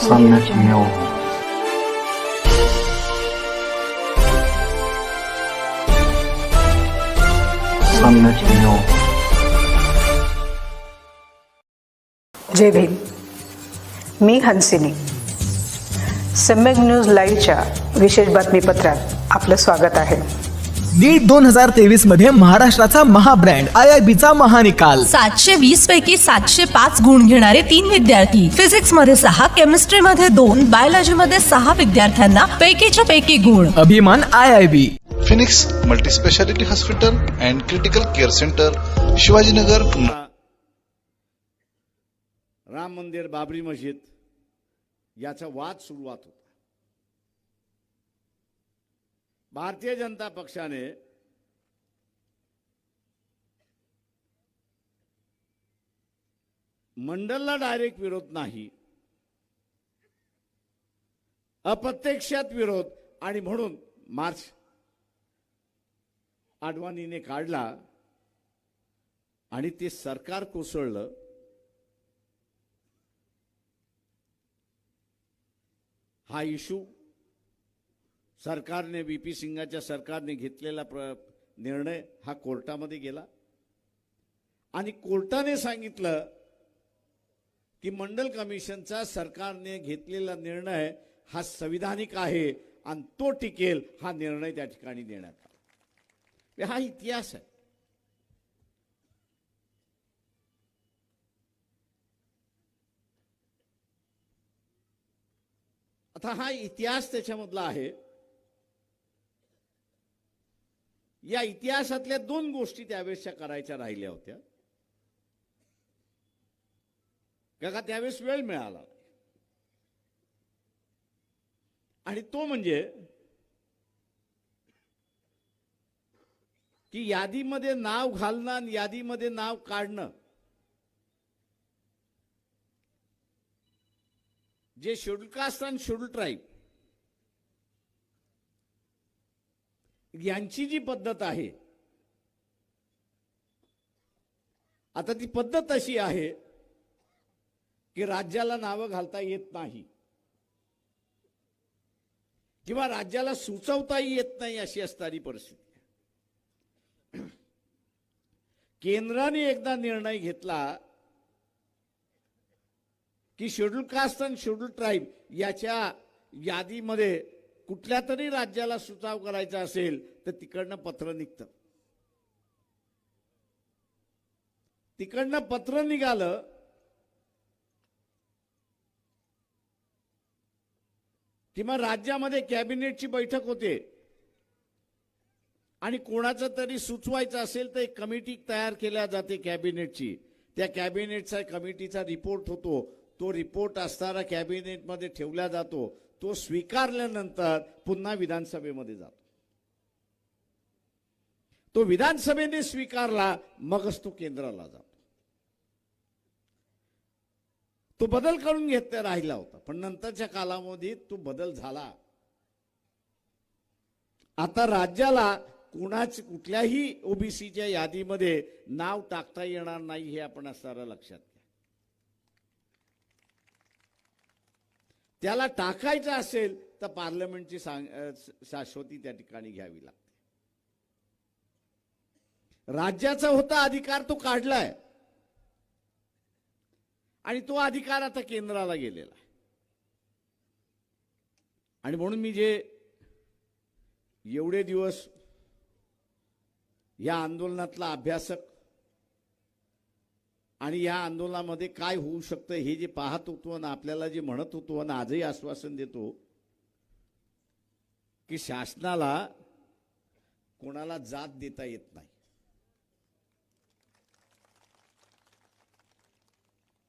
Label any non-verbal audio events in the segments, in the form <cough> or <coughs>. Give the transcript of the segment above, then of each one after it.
सम्यक् सम्यक् जय भीम मी हंसिनी. सम्यक न्यूज लाईव्हच्या विशेष बातमीपत्रात आपलं स्वागत आहे. नीट दोन हजार तेवीसमध्ये महाराष्ट्राचा महाब्रँड आय आय बीचा महानिकाल. सातशे वीस पैकी सातशे पाच गुण घेणारे तीन विद्यार्थी. फिजिक्समध्ये सहा केमिस्ट्री मध्ये दोन बायोलॉजी मध्ये सहा विद्यार्थ्यांना पैकीच्या पैकी गुण. अभिमान I I B. Phoenix multispeciality hospital and critical care centre Shivajinagar Ram मंदिर बाबरी मस्जिद याचा वाद सुरुवात होता. भारतीय जनता पक्षाने मंडलला डायरेक्ट विरोध नाही अप्रत्यक्षात विरोध आणि म्हणून मार्च आडवाणीने काढला आणि ते सरकार कोसळलं. हा इशू सरकारने बी पी सिंगाच्या सरकारने घेतलेला प्र निर्णय हा कोर्टामध्ये गेला. आणि कोर्टाने सांगितलं की मंडल कमिशनचा सरकारने घेतलेला निर्णय हा संविधानिक आहे आणि तो टिकेल हा निर्णय त्या ठिकाणी देण्यात आला. म्हणजे हा इतिहास आहे. आता हा इतिहास त्याच्यामधला आहे. या इतिहासातल्या दोन गोष्टी त्यावेळेसच्या करायच्या राहिल्या होत्या. का त्यावेळेस वेळ मिळाला. आणि तो म्हणजे की यादीमध्ये नाव घालणं आणि यादीमध्ये नाव काढणं. जे शेड्यूल कास्ट आणि शेड्यूल ट्राईब. यांची जी पद्धत आहे आता ती पद्धत अशी आहे की राज्याला नावं घालता येत नाही. किंवा राज्याला सुचवताही येत नाही अशी असणारी परिस्थिती. केंद्राने एकदा निर्णय घेतला की शेड्यूल कास्ट आणि शेड्यूल ट्राईब याच्या यादीमध्ये कुठल्या तरी राज्याला सुचाव करायचा असेल तर तिकडनं पत्र निघतं. तिकडनं पत्र निघालं किंवा राज्यामध्ये कॅबिनेटची बैठक होते. आणि कोणाचं तरी सुचवायचं असेल तर एक कमिटी तयार केल्या जाते कॅबिनेटची. त्या कॅबिनेटचा कमिटीचा रिपोर्ट होतो. तो रिपोर्ट असताना कॅबिनेटमध्ये ठेवला जातो. तो स्वीकारल्यानंतर पुन्हा विधानसभेमध्ये जातो. तो विधानसभेने स्वीकारला मगच तो केंद्राला जातो. तो बदल करून घेत राहिला होता पण नंतरच्या कालावधीत तो बदल झाला. आता राज्याला कुणाच कुठल्याही ओबीसीच्या यादीमध्ये नाव टाकता येणार नाही हे आपण असणारा लक्षात त्याला टाकायचं असेल तर पार्लमेंटची सांग शाश्वती त्या ठिकाणी घ्यावी लागते. राज्याचा होता अधिकार तो काढलाय. आणि तो अधिकार आता केंद्राला गेलेला आहे. आणि म्हणून मी जे एवढे दिवस या आंदोलनातला अभ्यासक आणि या आंदोलनामध्ये काय होऊ शकतं हे जे पाहत होतो आणि आपल्याला जे म्हणत होतो आणि आजही आश्वासन देतो की शासनाला कोणाला जात देता येत नाही.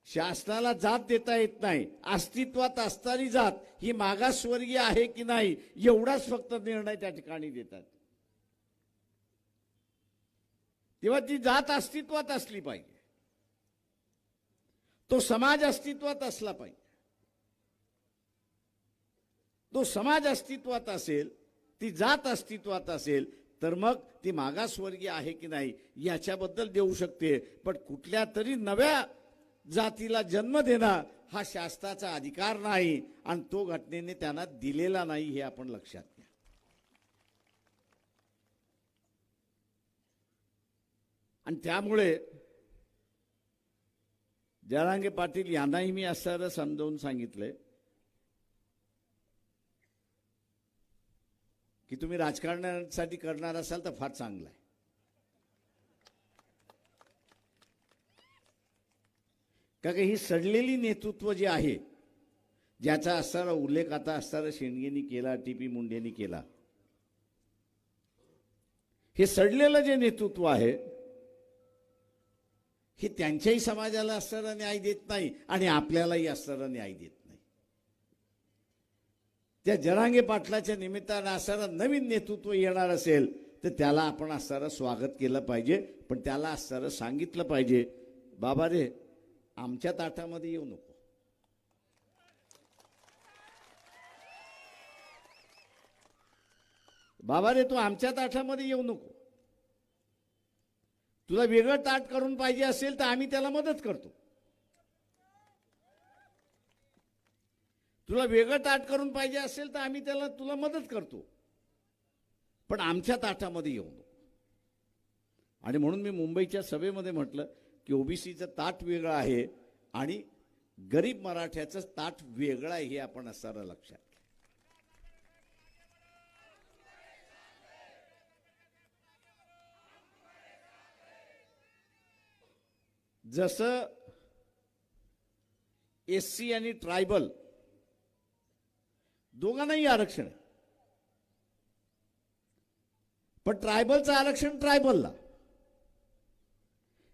शासनाला जात देता येत नाही. अस्तित्वात असणारी जात ही मागासवर्गीय आहे की नाही एवढाच फक्त निर्णय त्या ठिकाणी देतात. तेव्हा ती जात अस्तित्वात असली पाहिजे. तो समाज अस्तित्वात असला पाहिजे. तो समाज अस्तित्वात असेल ती जात अस्तित्वात असेल तर मग ती मागासवर्गीय आहे की नाही याच्याबद्दल देऊ शकते. पण कुठल्या तरी नव्या जातीला जन्म देणं हा शास्त्राचा अधिकार नाही आणि तो घटनेने त्यांना दिलेला नाही हे आपण लक्षात घ्या. आणि त्यामुळे जरांगे पाटील यांनाही मी असं समजावून सांगितलंय की तुम्ही राजकारणासाठी करणार असाल तर फार चांगलं आहे. का ही सडलेली नेतृत्व जे आहे ज्याचा असणारा उल्लेख आता असणारा शेंडगेनी केला टी पी मुंडेनी केला हे सडलेलं जे नेतृत्व आहे हे त्यांच्याही समाजाला असणारा न्याय देत नाही आणि आपल्यालाही असणारा न्याय देत नाही. त्या जरांगे पाटलाच्या निमित्तानं असणारा नवीन नेतृत्व येणार असेल तर त्याला आपण असणारं स्वागत केलं पाहिजे पण त्याला असणारं सांगितलं पाहिजे बाबा रे आमच्या ताटामध्ये येऊ नको. बाबा रे तू आमच्या ताटामध्ये येऊ नको. तुला वेगळं ताट करून पाहिजे असेल तर आम्ही त्याला मदत करतो. तुला वेगळं ताट करून पाहिजे असेल तर आम्ही त्याला तुला मदत करतो. पण आमच्या ताटामध्ये येऊ नको. आणि म्हणून मी मुंबईच्या सभेमध्ये म्हटलं की ओबीसीचं ताट वेगळं आहे आणि गरीब मराठ्याचं ताट वेगळं आहे हे आपण असणारा लक्षात. जसं एस सी आणि ट्रायबल दोघांनाही आरक्षण आहे. पण ट्रायबलचं आरक्षण ट्रायबलला.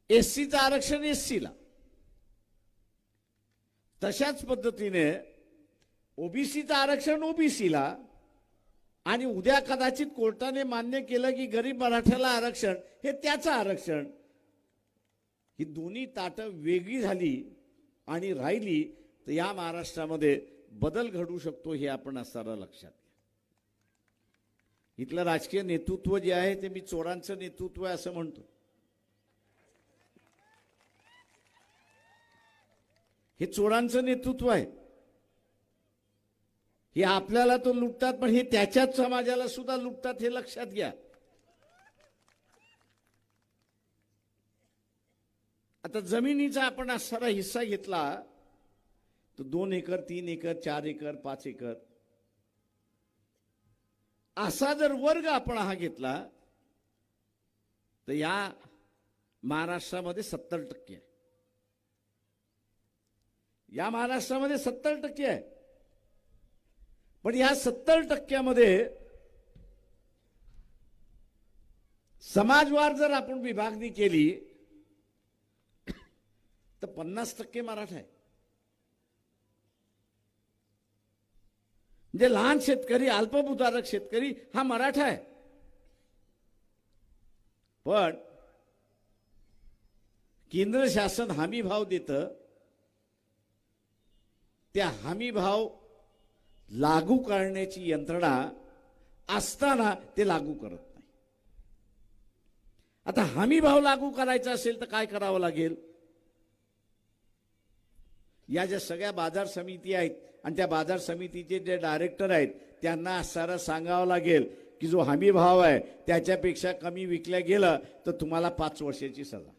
एस सीचं आरक्षण एस सीला तशाच पद्धतीने ओबीसीचं आरक्षण ओबीसीला आणि उद्या कदाचित कोर्टाने मान्य केलं की गरीब मराठ्याला आरक्षण हे त्याचं आरक्षण. ही दोन्ही ताटं वेगळी झाली आणि राहिली तर या महाराष्ट्रामध्ये बदल घडू शकतो हे आपण असताना लक्षात घ्या. इथलं राजकीय नेतृत्व जे आहे ते मी चोरांचं नेतृत्व आहे असं म्हणतो. हे चोरांचं नेतृत्व आहे. हे आपल्याला तो लुटतात पण हे त्याच्याच समाजाला सुद्धा लुटतात हे लक्षात घ्या. आता जमिनीचा आपण असणारा हिस्सा घेतला तर दोन एकर तीन एकर चार एकर पाच एकर. असा जर वर्ग आपण हा घेतला तर या महाराष्ट्रामध्ये सत्तर टक्के आहे. या महाराष्ट्रामध्ये सत्तर टक्के आहे. पण या सत्तर टक्क्यामध्ये समाजवार जर आपण विभागणी केली तर पन्नास टक्के मराठा आहे. म्हणजे लहान शेतकरी अल्पभूधारक शेतकरी हा मराठा आहे. पण केंद्र शासन हमी भाव देतं त्या हमी भाव लागू करण्याची यंत्रणा असताना ते लागू करत नाही. आता हमी भाव लागू करायचा असेल तर काय करावं लागेल? या ज्या सगळ्या बाजार समिती आहेत आणि त्या बाजार समितीचे जे डायरेक्टर आहेत त्यांना सारा सांगावं लागेल की जो हमी भाव आहे त्याच्यापेक्षा कमी विकल्या गेलं तर तुम्हाला पाच वर्षाची सजा.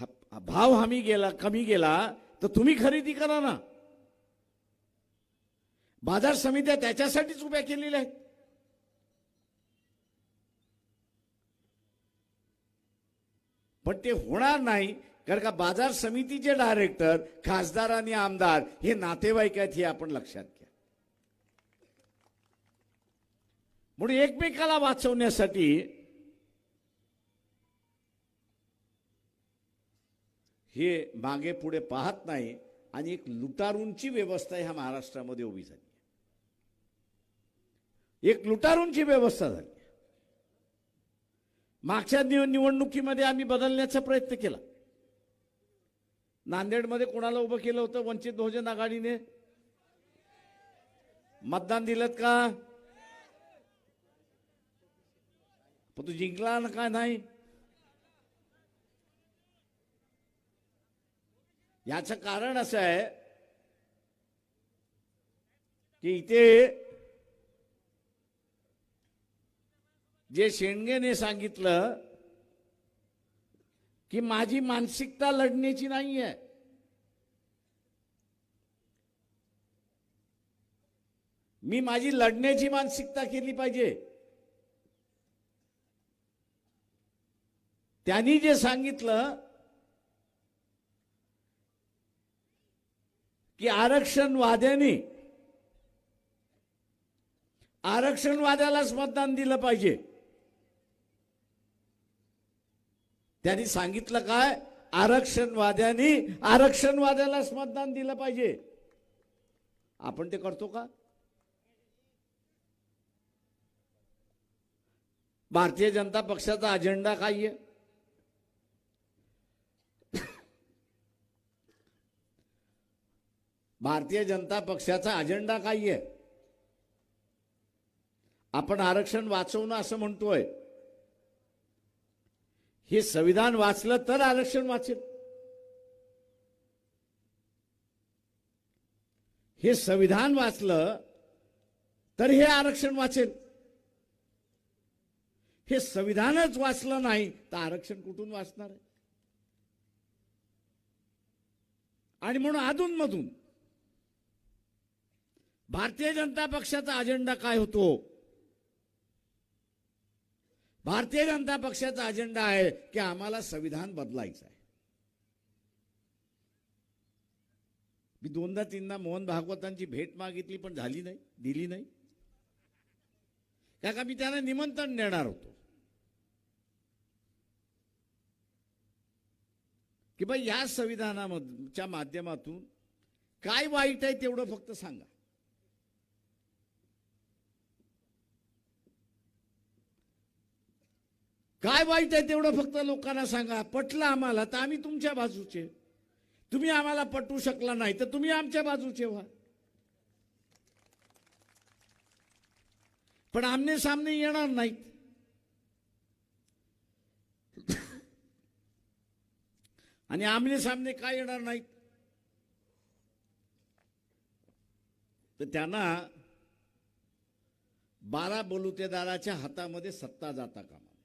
हा- भाव हमी गेला कमी गेला तर तुम्ही खरेदी करा ना. बाजार समित्या त्याच्यासाठीच उभ्या केलेल्या आहेत. पण ते होणार नाही कारण का बाजार समितीचे डायरेक्टर खासदार आणि आमदार हे नातेवाईक आहेत हे आपण लक्षात घ्या. म्हणून एकमेकाला वाचवण्यासाठी हे मागे पुढे पाहत नाही आणि एक लुटारूंची व्यवस्था ह्या महाराष्ट्रामध्ये उभी झाली एक लुटारूंची व्यवस्था झाली मागच्या निव निवडणुकीमध्ये आम्ही बदलण्याचा प्रयत्न केला. नांदेडमध्ये कोणाला उभं केलं होतं? वंचित बहुजन आघाडीने. मतदान दिलं का? पण तू जिंकला ना काय नाही? याचं कारण असं आहे की इथे जे शेंडगेने सांगितलं की माझी मानसिकता लढण्याची नाही आहे मी माझी लढण्याची मानसिकता केली पाहिजे. त्यांनी जे सांगितलं की आरक्षणवाद्यांनी आरक्षणवाद्यालाच मतदान दिलं पाहिजे. त्यांनी सांगितलं काय? आरक्षणवाद्यांनी आरक्षणवाद्यालाच मतदान दिलं पाहिजे. आपण ते करतो का? भारतीय जनता पक्षाचा अजेंडा काय आहे? भारतीय जनता पक्षाचा अजेंडा काय आहे? आपण आरक्षण वाचवणं असं म्हणतोय. हे संविधान वाचलं तर आरक्षण वाचेल. हे संविधान वाचलं तर हे आरक्षण वाचेल. हे संविधानच वाचलं नाही तर आरक्षण कुठून वाचणार आहे? आणि म्हणून अधूनमधून भारतीय जनता पक्षाचा अजेंडा काय होतो? भारतीय जनता पक्षाचा अजेंडा आहे की आम्हाला संविधान बदलायचं आहे. मी दोनदा तीनदा मोहन भागवतांची भेट मागितली पण झाली नाही दिली नाही. का का मी त्यांना निमंत्रण देणार होतो. की बाई या संविधानाच्या माध्यमातून काय वाईट आहे तेवढं फक्त सांगा. काय वाईट आहे तेवढं फक्त लोकांना सांगा. पटलं आम्हाला तर आम्ही तुमच्या बाजूचे. तुम्ही आम्हाला पटवू शकला नाही तर तुम्ही आमच्या बाजूचे व्हा. पण आमने सामने येणार नाहीत. आणि आमने सामने काय येणार नाहीत? तर त्यांना बारा बलुतेदाराच्या हातामध्ये सत्ता जाता कामा नये.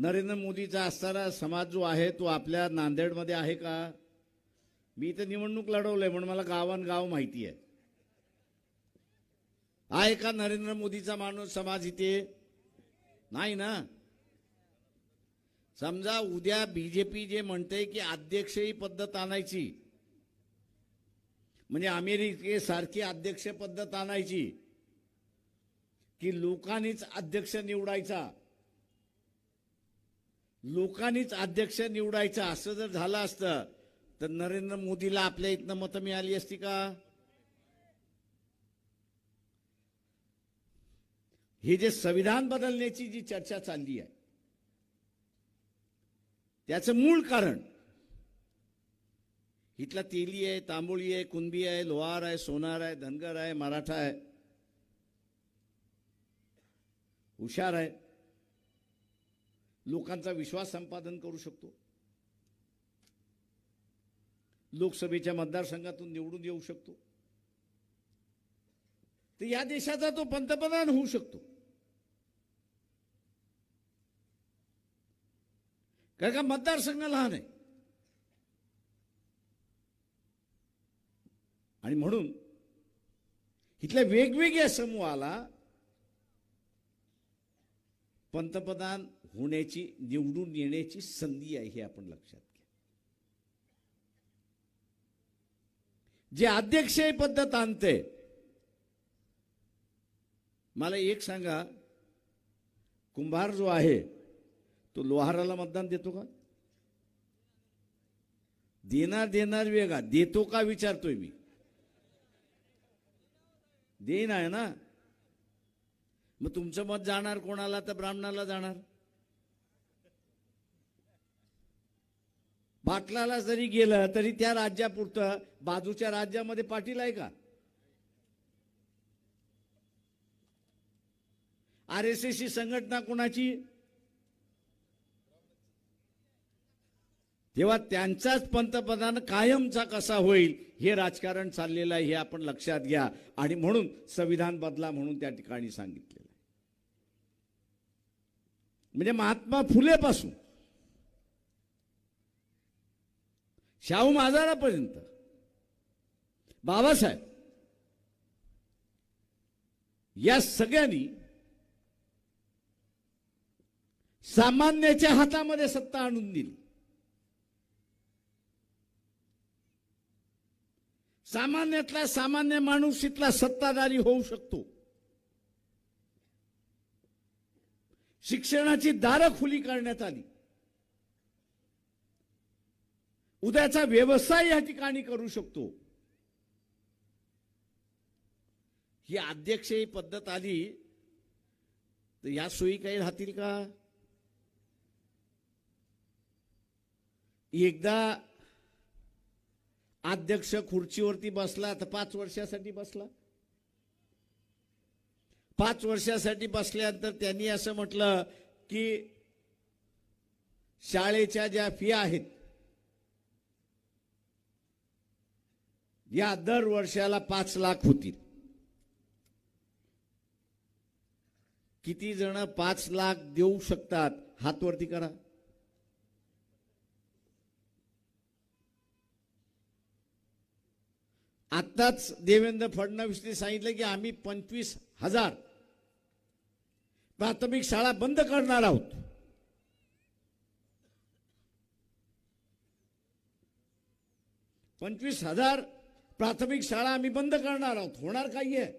नरेंद्र मोदीचा असणारा समाज जो आहे तो आपल्या नांदेडमध्ये आहे का? मी इथं निवडणूक लढवलंय म्हणून मला गावान गाव माहिती आहे. आहे का नरेंद्र मोदीचा माणूस समाज इथे? नाही ना? समजा उद्या बीजेपी जे म्हणते की अध्यक्षही पद्धत आणायची म्हणजे अमेरिकेसारखी अध्यक्ष पद्धत आणायची की लोकांनीच अध्यक्ष निवडायचा लोकांनीच अध्यक्ष निवडायचं असं जर झालं असतं तर नरेंद्र मोदीला आपल्या इथनं मतं मिळाली असती का? हे जे संविधान बदलण्याची जी चर्चा चालली आहे त्याचं मूळ कारण इथला तेली आहे तांबोळी आहे कुणबी आहे लोहार आहे सोनार आहे धनगर आहे मराठा आहे हुशार आहे. लोकांचा विश्वास संपादन करू शकतो. लोकसभेच्या मतदारसंघातून निवडून येऊ शकतो. तर या देशाचा तो पंतप्रधान होऊ शकतो. कारण का मतदारसंघ लहान आहे. आणि म्हणून इथल्या वेगवेगळ्या समूहाला पंतप्रधान होण्याची निवडून येण्याची संधी आहे हे आपण लक्षात घ्या. जे अध्यक्ष पद्धत आणते मला एक सांगा कुंभार जो आहे तो लोहाराला मतदान देतो का? देणार देणार वेगळा देतो का विचारतोय मी? देईन आहे ना? मग तुमचं मत जाणार कोणाला तर ब्राह्मणाला जाणार. पाटलाला जरी गेलं तरी त्या राज्यापुरतं बाजूच्या राज्यामध्ये पाटील आहे का? आर एस एस ही संघटना कोणाची? तेव्हा त्यांचाच पंतप्रधान कायमचा कसा होईल हे राजकारण चाललेलं आहे हे आपण लक्षात घ्या. आणि म्हणून संविधान बदला म्हणून त्या ठिकाणी सांगितलेलं आहे. म्हणजे महात्मा फुलेपासून. शाहू महाराजांपर्यंत. बाबासाहेब. या सगळ्यांनी सामान्याच्या हातामध्ये सत्ता आणून दिली. सामान्यातला सामान्य माणूस इथला सत्ताधारी होऊ शकतो. शिक्षणाची दारं खुली करण्यात आली. उद्याचा व्यवसाय या ठिकाणी करू शकतो. ही अध्यक्ष ही पद्धत आली तर या सोयी काही राहतील का? एकदा अध्यक्ष खुर्चीवरती बसला तर पाच वर्षासाठी बसला. पाच वर्षासाठी बसल्यानंतर त्यांनी असं म्हटलं की शाळेच्या ज्या फी आहेत या दर वर्षाला पाच लाख होतील. किती जण पाच लाख देऊ शकतात? हातवरती करा. आत्ताच देवेंद्र फडणवीसने सांगितलं की आम्ही पंचवीस हजार प्राथमिक शाळा बंद करणार आहोत. पंचवीस हजार प्राथमिक शाळा आम्ही बंद करणार आहोत. होणार काही आहे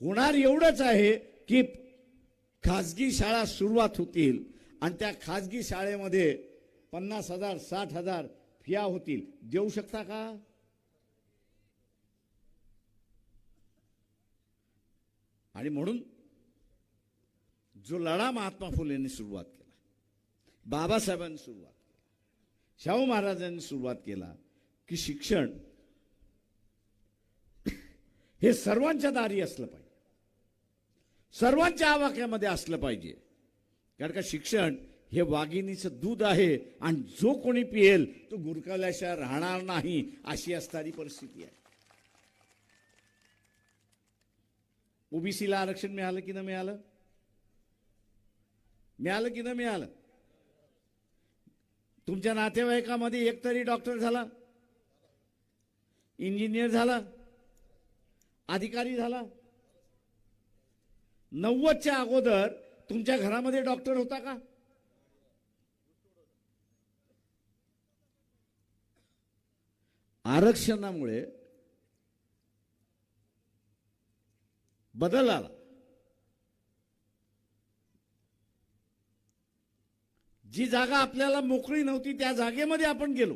होणार एवढंच आहे की खाजगी शाळा सुरुवात होतील आणि त्या खाजगी शाळेमध्ये पन्नास हजार साठ हजार फिया होतील. देऊ शकता का? आणि म्हणून जो लढा महात्मा फुलेंनी सुरुवात केला बाबासाहेबांनी सुरुवात शाहू महाराजांनी सुरुवात केला की शिक्षण हे सर्वांच्या दारी असलं पाहिजे. सर्वांच्या आवाक्यामध्ये असलं पाहिजे. कारण का शिक्षण हे वाघिणीचं दूध आहे आणि जो कोणी पिएल तो गुरकाल्याशिवाय राहणार नाही अशी असणारी परिस्थिती आहे. ओबीसीला आरक्षण मिळालं की न मिळालं? मिळालं की न मिळालं? तुमच्या नातेवाईकामध्ये एक तरी डॉक्टर झाला इंजिनियर झाला अधिकारी झाला. नव्वदच्या अगोदर तुमच्या घरामध्ये डॉक्टर होता का? आरक्षणामुळे बदल आला. जी जागा आपल्याला मोकळी नव्हती त्या जागेमध्ये आपण गेलो.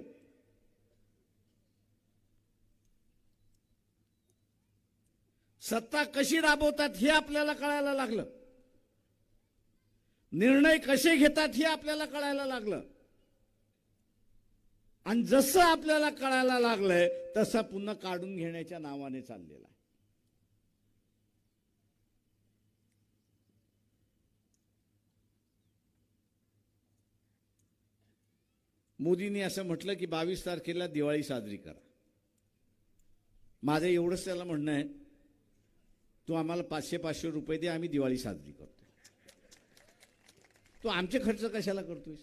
सत्ता कशी राबवतात हे आपल्याला कळायला लागलं. निर्णय कसे घेतात हे आपल्याला कळायला लागलं. आणि जसं आपल्याला कळायला लागलंय तसं पुन्हा काढून घेण्याच्या नावाने चाललेला आहे. मोदींनी असं म्हटलं की बावीस तारखेला दिवाळी साजरी करा. माझं एवढंच त्याला म्हणणं आहे. तू आम्हाला पाचशे पाचशे रुपये दे आम्ही दिवाळी साजरी करतो. तू आमचे खर्च कशाला करतोयस?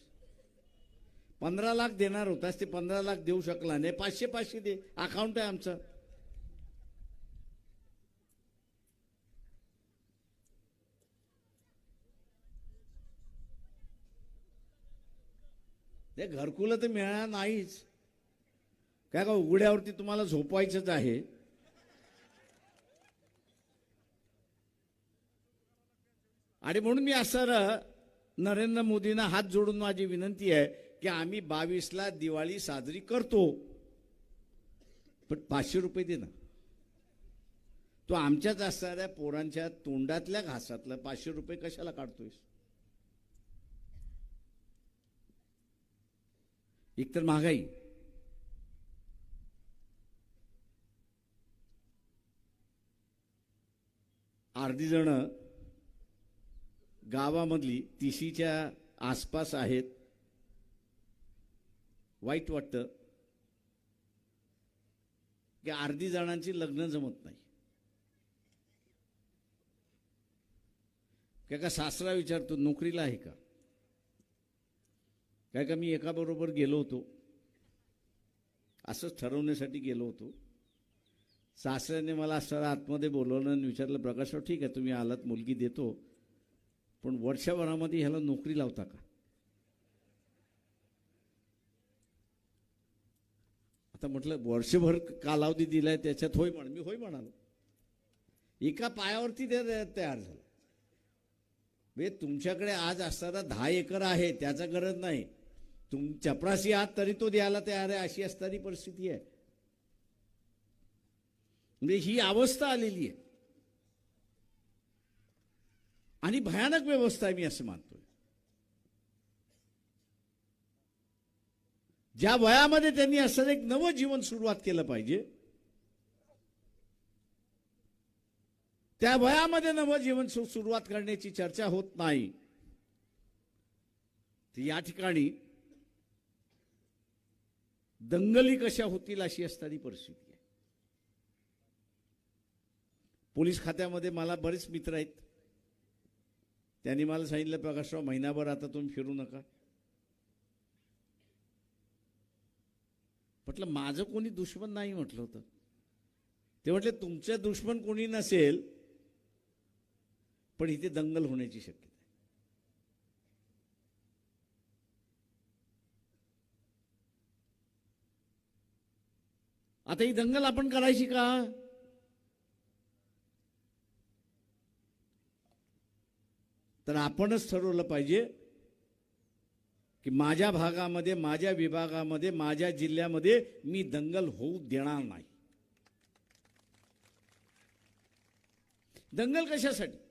पंधरा लाख देणार होतास ते पंधरा लाख देऊ शकला नाही. पाचशे पाचशे दे. अकाउंट आहे आमचं. ते घरकुलं तर मिळणार नाहीच. काय का उघड्यावरती तुम्हाला झोपायचंच आहे? आणि म्हणून मी असं नरेंद्र मोदींना हात जोडून माझी विनंती आहे की आम्ही बावीसला दिवाळी साजरी करतो. पण पाचशे रुपये दे ना. तो आमच्याच असणाऱ्या पोरांच्या तोंडातल्या घासातलं पाचशे रुपये कशाला काढतोयस? एकतर महागाई. अर्धी जण गावामधली तिशीच्या आसपास आहेत. वाईट वाटतं. की अर्धी जणांची लग्न जमत नाही. का सासरा विचारतो नोकरीला आहे का? काय का मी एकाबरोबर गेलो होतो. असंच ठरवण्यासाठी गेलो होतो. सासऱ्याने मला असं आतमध्ये बोलवलं आणि विचारलं प्रकाशराव ठीक आहे तुम्ही आलात मुलगी देतो पण वर्षभरामध्ये ह्याला नोकरी लावता का? आता म्हटलं वर्षभर कालावधी दिलाय त्याच्यात होय म्हण मी होय म्हणालो. एका पायावरती ते तयार झालं. म्हणजे तुमच्याकडे आज असताना दहा एकर आहे त्याचा गरज नाही. तुम चपराशी आहात तरी तो द्यायला तयार आहे अशी असणारी परिस्थिती आहे. म्हणजे ही अवस्था आलेली आहे. आणि भयानक व्यवस्था आहे मी असं मानतोय. ज्या वयामध्ये त्यांनी असं एक नवं जीवन सुरुवात केलं पाहिजे त्या वयामध्ये नवं जीवन सुरुवात करण्याची चर्चा होत नाही. या ठिकाणी दंगली कशा होतील अशी असणारी परिस्थिती आहे. पोलीस खात्यामध्ये मला बरेच मित्र आहेत. त्यांनी मला सांगितलं प्रकाशराव महिनाभर आता तुम्ही फिरू नका. म्हटलं माझं कोणी दुश्मन नाही म्हटलं होतं. ते म्हटले तुमचं दुश्मन कोणी नसेल पण इथे दंगल होण्याची शक्यता आता ही दंगल आपण करायची का? तर आपणच ठरवलं पाहिजे की माझ्या भागामध्ये माझ्या विभागामध्ये माझ्या जिल्ह्यामध्ये मी दंगल होऊ देणार नाही. दंगल कशासाठी?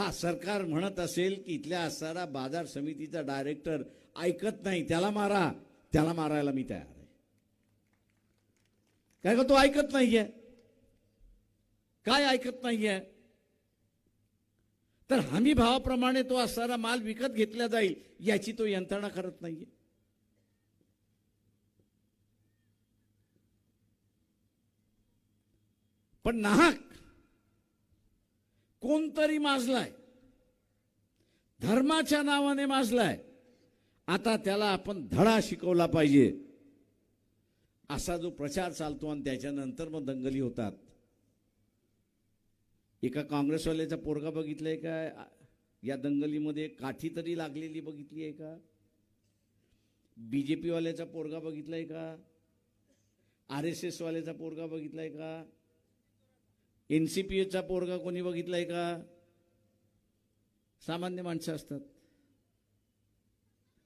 हा सरकार म्हणत असेल की इथल्या असणारा बाजार समितीचा डायरेक्टर ऐकत नाही त्याला मारा. त्याला मारायला मी तयार आहे. काय का तो ऐकत नाहीये? काय ऐकत नाहीये? तर हमी भावाप्रमाणे तो असणारा माल विकत घेतला जाईल याची तो यंत्रणा करत नाहीये. पण नाहक कोणतरी माजलाय. धर्माच्या नावाने माजलाय. आता त्याला आपण धडा शिकवला पाहिजे. असा जो प्रचार चालतो आणि त्याच्यानंतर मग दंगली होतात. एका काँग्रेसवाल्याचा पोरगा बघितलाय का? या दंगलीमध्ये काठी तरी लागलेली बघितली आहे का? बी जे पीवाल्याचा पोरगा बघितलाय का? आर एस एसवाल्याचा पोरगा बघितलाय का? एन सी पी एचा पोरगा कोणी बघितलाय का? सामान्य माणसं असतात.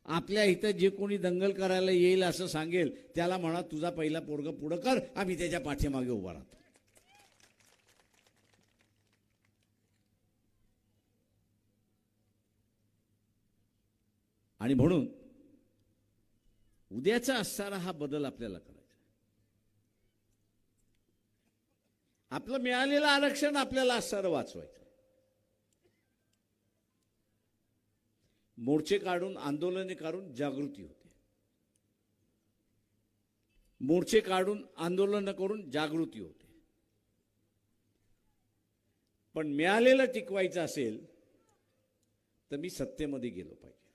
आपल्या इथं जे कोणी दंगल करायला येईल असं सांगेल त्याला म्हणा तुझा पहिला पोरगा पुढं कर आम्ही त्याच्या पाठीमागे उभा राहतो. आणि म्हणून उद्याचा असणारा हा बदल आपल्याला करायचा आपलं मिळालेलं आरक्षण आपल्याला असणारं वाचवायचं. मोर्चे काढून आंदोलने काढून जागृती होते. मोर्चे काढून आंदोलन करून जागृती होते. पण मिळालेलं टिकवायचं असेल तर मी सत्तेमध्ये गेलो पाहिजे.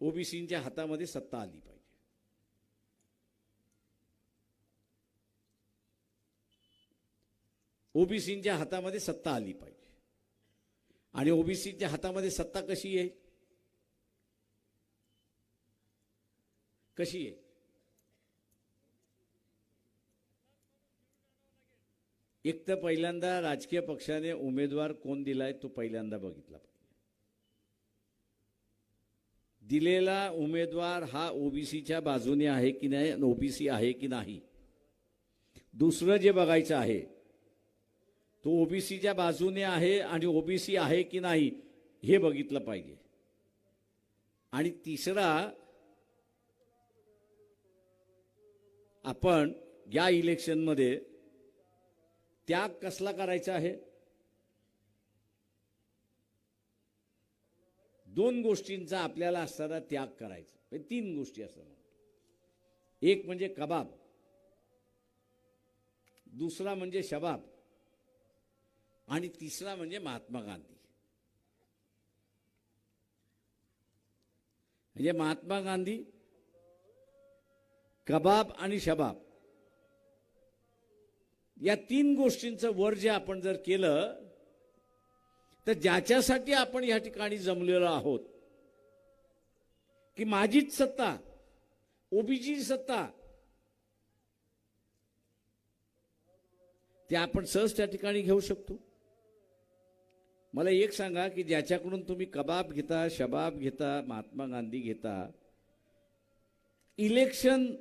ओबीसींच्या हातामध्ये सत्ता आली पाहिजे. ओबीसींच्या हातामध्ये सत्ता आली पाहिजे. आणि ओबीसीच्या हातामध्ये सत्ता कशी आहे? कशी आहे? एक तर पहिल्यांदा राजकीय पक्षाने उमेदवार कोण दिलाय तो पहिल्यांदा बघितला पाहिजे. दिलेला उमेदवार हा ओबीसीच्या बाजूने आहे की नाही ओबीसी आहे की नाही? दुसरं जे बघायचं आहे तो ओबीसीच्या बाजूने आहे आणि ओबीसी आहे की नाही हे बघितलं पाहिजे. आणि तिसरा आपण या इलेक्शनमध्ये त्याग कसला करायचा आहे? दोन गोष्टींचा आपल्याला असताना त्याग करायचा. तीन गोष्टी असं म्हणतो एक म्हणजे कबाब. दुसरा म्हणजे शबाब. आणि तिसरा म्हणजे महात्मा गांधी. म्हणजे महात्मा गांधी कबाब आणि शबाब. या तीन गोष्टींचं वर जे आपण जर केलं तर ज्याच्यासाठी आपण या ठिकाणी जमलेलो आहोत की माझीच सत्ता ओबीची सत्ता ते आपण सहज त्या ठिकाणी घेऊ शकतो. मला एक सांगा की ज्याच्याकडून तुम्ही कबाब घेता शबाब घेता महात्मा गांधी घेता इलेक्शन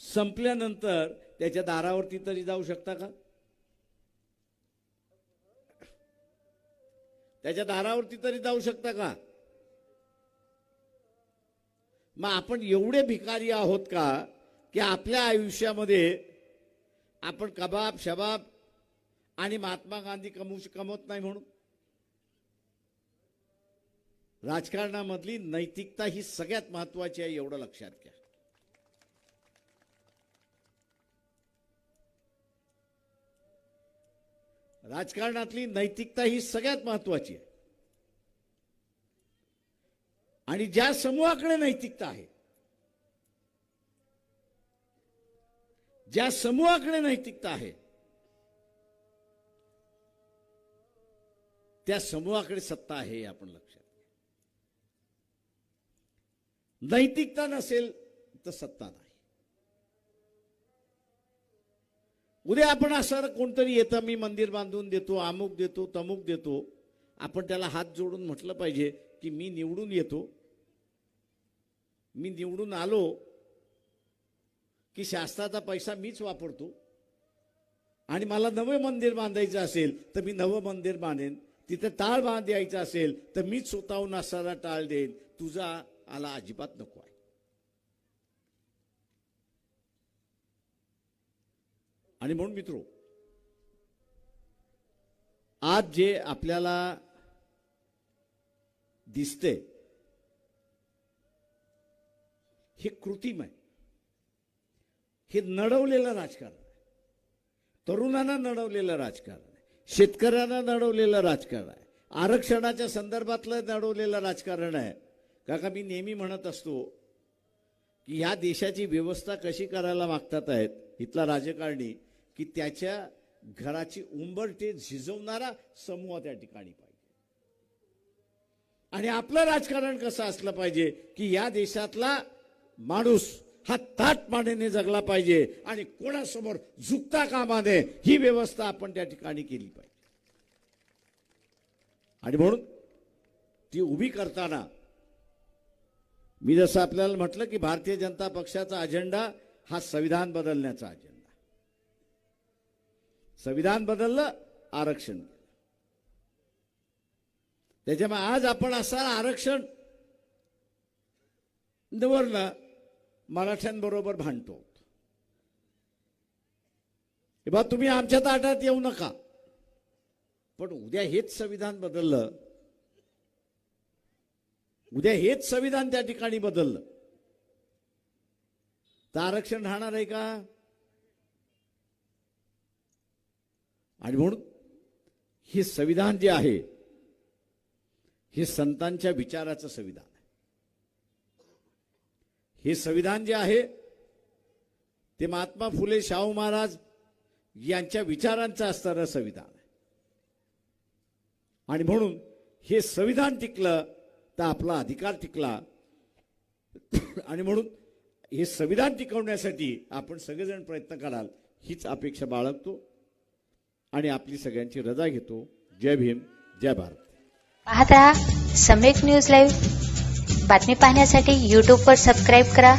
संपल्यानंतर त्याच्या दारावरती तरी जाऊ शकता का? त्याच्या दारावरती तरी जाऊ शकता का? मग आपण एवढे भिकारी आहोत का की आपल्या आयुष्यामध्ये आपण कबाब शबाब आणि महात्मा गांधी कमवू कमवत नाही म्हणून? राजकारणामधली नैतिकता ही सगळ्यात महत्वाची आहे एवढं लक्षात घ्या. राजकारणातली नैतिकता ही सगळ्यात महत्वाची आहे. आणि ज्या समूहाकडे नैतिकता आहे ज्या समूहाकडे नैतिकता आहे त्या समूहाकडे सत्ता आहे आपण लक्षात घ्या. नैतिकता नसेल तर सत्ता नाही. उद्या आपण असं कोणतरी येतं मी मंदिर बांधून देतो अमुक देतो तमुक देतो आपण त्याला हात जोडून म्हटलं पाहिजे की मी निवडून येतो. मी निवडून आलो की शास्त्राचा पैसा मीच वापरतो. आणि मला नवं मंदिर बांधायचं असेल तर मी नवं मंदिर बांधेन. तिथं टाळ बांधायचं असेल तर मीच स्वतःहून असणारा टाळ देईन. तुझा आला अजिबात नको आहे. आणि म्हणून मित्रो आज जे आपल्याला दिसते हे कृत्रिम आहे. हे नडवलेलं राजकारण आहे. तरुणांना नडवलेलं राजकारण आहे. शेतकऱ्यांना नडवलेलं राजकारण आहे. आरक्षणाच्या संदर्भातलं नडवलेलं राजकारण आहे. काका मी नेहमी म्हणत असतो की ह्या देशाची व्यवस्था कशी करायला मागतात आहेत इथला राजकारणी की त्याच्या घराची उंबरटे झिजवणारा समूह त्या ठिकाणी पाहिजे. आणि आपलं राजकारण कसं असलं पाहिजे की या देशातला माणूस हा ताटमानेने जगला पाहिजे आणि कोणासमोर झुकता कामा नये ही व्यवस्था आपण त्या ठिकाणी केली पाहिजे. आणि म्हणून ती उभी करताना मी जसं आपल्याला म्हटलं की भारतीय जनता पक्षाचा अजेंडा हा संविधान बदलण्याचा अजेंडा. संविधान बदललं आरक्षण केलं त्याच्यामुळे आज आपण असं आरक्षण निवडलं मराठ्यांबरोबर भांडतो. हे बा तुम्ही आमच्या ताटात येऊ नका. पण उद्या हेच संविधान बदललं उद्या हेच संविधान त्या ठिकाणी बदललं. तर आरक्षण राहणार आहे का? आणि म्हणून हे संविधान जे आहे हे संतांच्या विचाराचं संविधान आहे. हे संविधान जे आहे ते महात्मा फुले शाहू महाराज यांच्या विचारांचं असणारं संविधान आहे. आणि म्हणून हे संविधान टिकलं तर आपला अधिकार टिकला. <coughs> आणि म्हणून हे संविधान टिकवण्यासाठी आपण सगळेजण प्रयत्न कराल हीच अपेक्षा बाळगतो आणि आपली सगळ्यांची रजा घेतो. जय भीम जय भारत. पाहत रहा सम्यक न्यूज लाईव्ह बातमी पाहण्यासाठी यूट्यूबवर सबस्क्राईब करा.